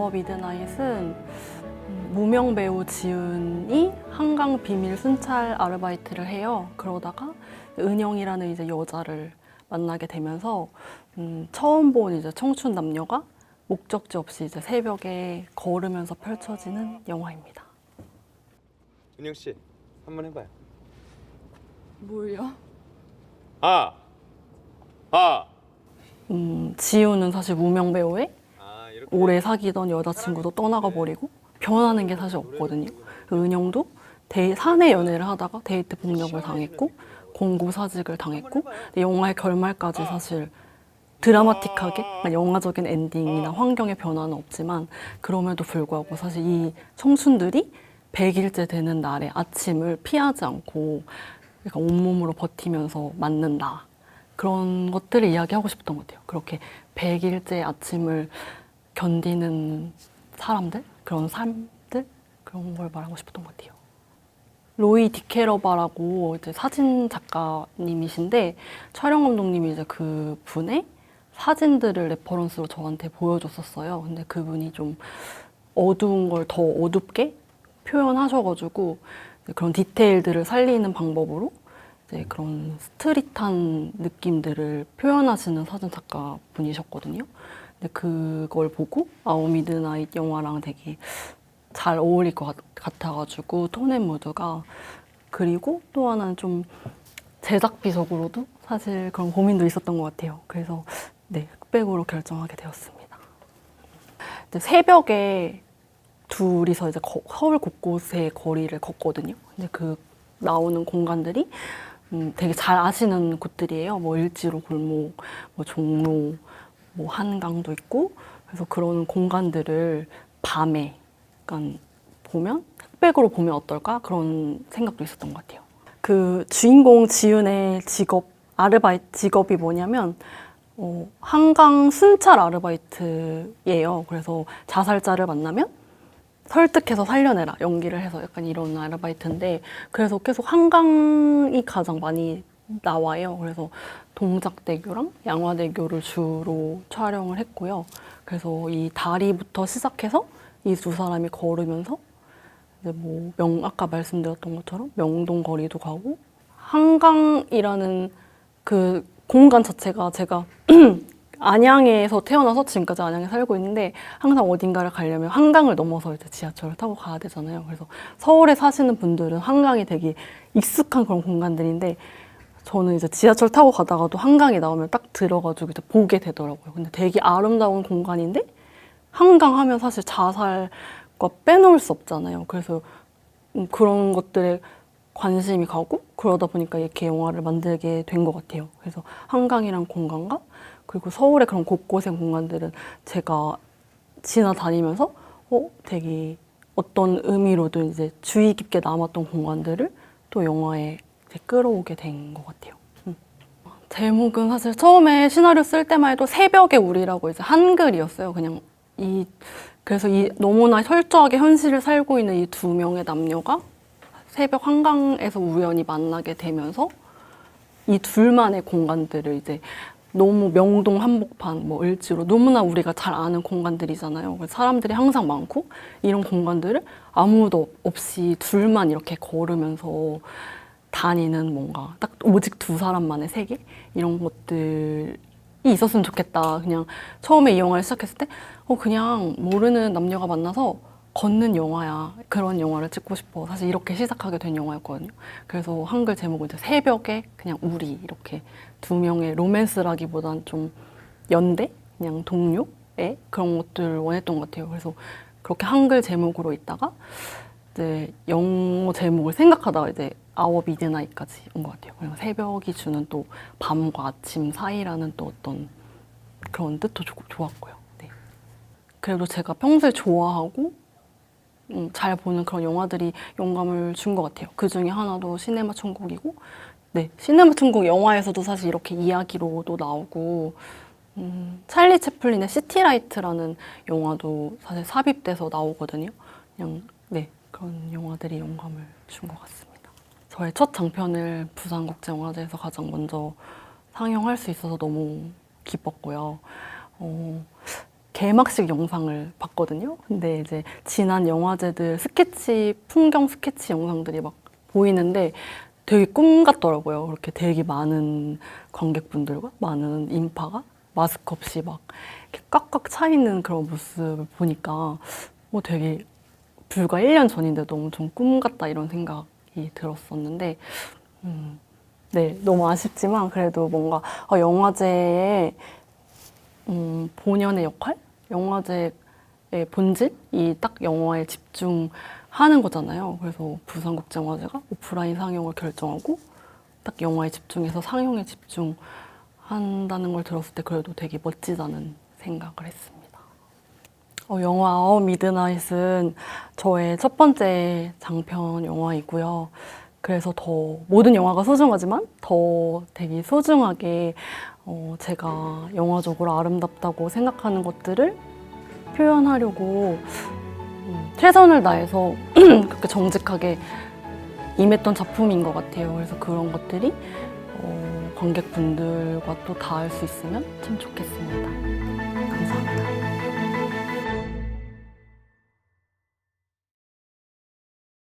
아워 미드나잇은 음, 무명 배우 지은이 한강 비밀 순찰 아르바이트를 해요. 그러다가 은영이라는 이제 여자를 만나게 되면서 음, 처음 본 이제 청춘 남녀가 목적지 없이 이제 새벽에 걸으면서 펼쳐지는 영화입니다. 은영 씨, 한번 해봐요. 뭘요? 아, 아, 음, 지우는 사실 무명 배우의. 오래 사귀던 여자친구도 떠나가 버리고 변하는 게 사실 없거든요. 그 은영도 데, 사내 연애를 하다가 데이트 폭력을 당했고 공고 사직을 당했고 영화의 결말까지 사실 드라마틱하게 그러니까 영화적인 엔딩이나 환경의 변화는 없지만 그럼에도 불구하고 사실 이 청춘들이 100일째 되는 날의 아침을 피하지 않고 약간 온몸으로 버티면서 맞는다. 그런 것들을 이야기하고 싶었던 것 같아요. 그렇게 100일째 아침을 견디는 사람들? 그런 삶들? 그런 걸 말하고 싶었던 것 같아요. 로이 디케러바라고 이제 사진 작가님이신데 촬영 감독님이 이제 그 분의 사진들을 레퍼런스로 저한테 보여줬었어요. 근데 그분이 좀 어두운 걸 더 어둡게 표현하셔가지고 그런 디테일들을 살리는 방법으로 이제 그런 스트릿한 느낌들을 표현하시는 사진 작가 분이셨거든요. 근데 그걸 보고 아우 미드나잇 영화랑 되게 잘 어울릴 것 같- 같아가지고 톤앤 무드가 그리고 또 하나는 좀 제작비적으로도 사실 그런 고민도 있었던 것 같아요. 그래서 네 흑백으로 결정하게 되었습니다. 새벽에 둘이서 이제 거- 서울 곳곳의 거리를 걷거든요. 근데 그 나오는 공간들이 음, 되게 잘 아시는 곳들이에요. 뭐 일지로 골목, 뭐 종로, 뭐 한강도 있고 그래서 그런 공간들을 밤에 약간 보면 흑백으로 보면 어떨까 그런 생각도 있었던 것 같아요. 그 주인공 지윤의 직업 아르바이트 직업이 뭐냐면 어, 한강 순찰 아르바이트예요. 그래서 자살자를 만나면 설득해서 살려내라 연기를 해서 약간 이런 아르바이트인데 그래서 계속 한강이 가장 많이 나와요. 그래서 동작대교랑 양화대교를 주로 촬영을 했고요. 그래서 이 다리부터 시작해서 이 두 사람이 걸으면서 이제 뭐 명, 아까 말씀드렸던 것처럼 명동 거리도 가고 한강이라는 그 공간 자체가 제가 안양에서 태어나서 지금까지 안양에 살고 있는데 항상 어딘가를 가려면 한강을 넘어서 이제 지하철을 타고 가야 되잖아요. 그래서 서울에 사시는 분들은 한강이 되게 익숙한 그런 공간들인데 저는 이제 지하철 타고 가다가도 한강이 나오면 딱 들어가지고 이제 보게 되더라고요. 근데 되게 아름다운 공간인데 한강 하면 사실 자살과 빼놓을 수 없잖아요. 그래서 음, 그런 것들에 관심이 가고 그러다 보니까 이렇게 영화를 만들게 된 것 같아요. 그래서 한강이랑 공간과 그리고 서울의 그런 곳곳의 공간들은 제가 지나다니면서 어 되게 어떤 의미로든 이제 주의 깊게 남았던 공간들을 또 영화에 끌어오게 된 것 같아요. 음. 제목은 사실 처음에 시나리오 쓸 때만 해도 새벽의 우리라고 이제 한글이었어요. 그냥 이 그래서 이 너무나 철저하게 현실을 살고 있는 이 두 명의 남녀가 새벽 한강에서 우연히 만나게 되면서 이 둘만의 공간들을 이제 너무 명동 한복판 뭐 을지로 너무나 우리가 잘 아는 공간들이잖아요. 사람들이 항상 많고 이런 공간들을 아무도 없이 둘만 이렇게 걸으면서 다니는 뭔가 딱 오직 두 사람만의 세계 이런 것들이 있었으면 좋겠다. 그냥 처음에 이 영화를 시작했을 때 어 그냥 모르는 남녀가 만나서 걷는 영화야. 그런 영화를 찍고 싶어. 사실 이렇게 시작하게 된 영화였거든요. 그래서 한글 제목은 이제 새벽에 그냥 우리 이렇게 두 명의 로맨스라기보단 좀 연대? 그냥 동료의 그런 것들을 원했던 것 같아요. 그래서 그렇게 한글 제목으로 있다가 이제 영어 제목을 생각하다가 이제 아워 미드나잇까지 온 것 같아요. 그냥 새벽이 주는 또 밤과 아침 사이라는 또 어떤 그런 뜻도 좋, 좋았고요. 네. 그래도 제가 평소에 좋아하고 음, 잘 보는 그런 영화들이 영감을 준 것 같아요. 그 중에 하나도 시네마 천국이고, 네, 시네마 천국 영화에서도 사실 이렇게 이야기로도 나오고, 음, 찰리 채플린의 시티라이트라는 영화도 사실 삽입돼서 나오거든요. 그냥 네 그런 영화들이 영감을 준 것 같습니다. 저의 첫 장편을 부산국제영화제에서 가장 먼저 상영할 수 있어서 너무 기뻤고요. 어, 개막식 영상을 봤거든요. 근데 이제 지난 영화제들 스케치 풍경 스케치 영상들이 막 보이는데 되게 꿈 같더라고요. 그렇게 되게 많은 관객분들과 많은 인파가 마스크 없이 막 꽉꽉 차 있는 그런 모습을 보니까 뭐 되게 불과 1년 전인데도 엄청 꿈 같다 이런 생각이 들었었는데 음, 네 너무 아쉽지만 그래도 뭔가 어, 영화제에 음, 본연의 역할, 영화제의 본질이 딱 영화에 집중하는 거잖아요. 그래서 부산국제영화제가 오프라인 상영을 결정하고 딱 영화에 집중해서 상영에 집중한다는 걸 들었을 때 그래도 되게 멋지다는 생각을 했습니다. 어, 영화 아워 미드나잇은 저의 첫 번째 장편 영화이고요. 그래서 더 모든 영화가 소중하지만 더 되게 소중하게 어, 제가 영화적으로 아름답다고 생각하는 것들을 표현하려고 음, 최선을 다해서 그렇게 정직하게 임했던 작품인 것 같아요. 그래서 그런 것들이 어, 관객분들과 또 닿을 수 있으면 참 좋겠습니다. 감사합니다.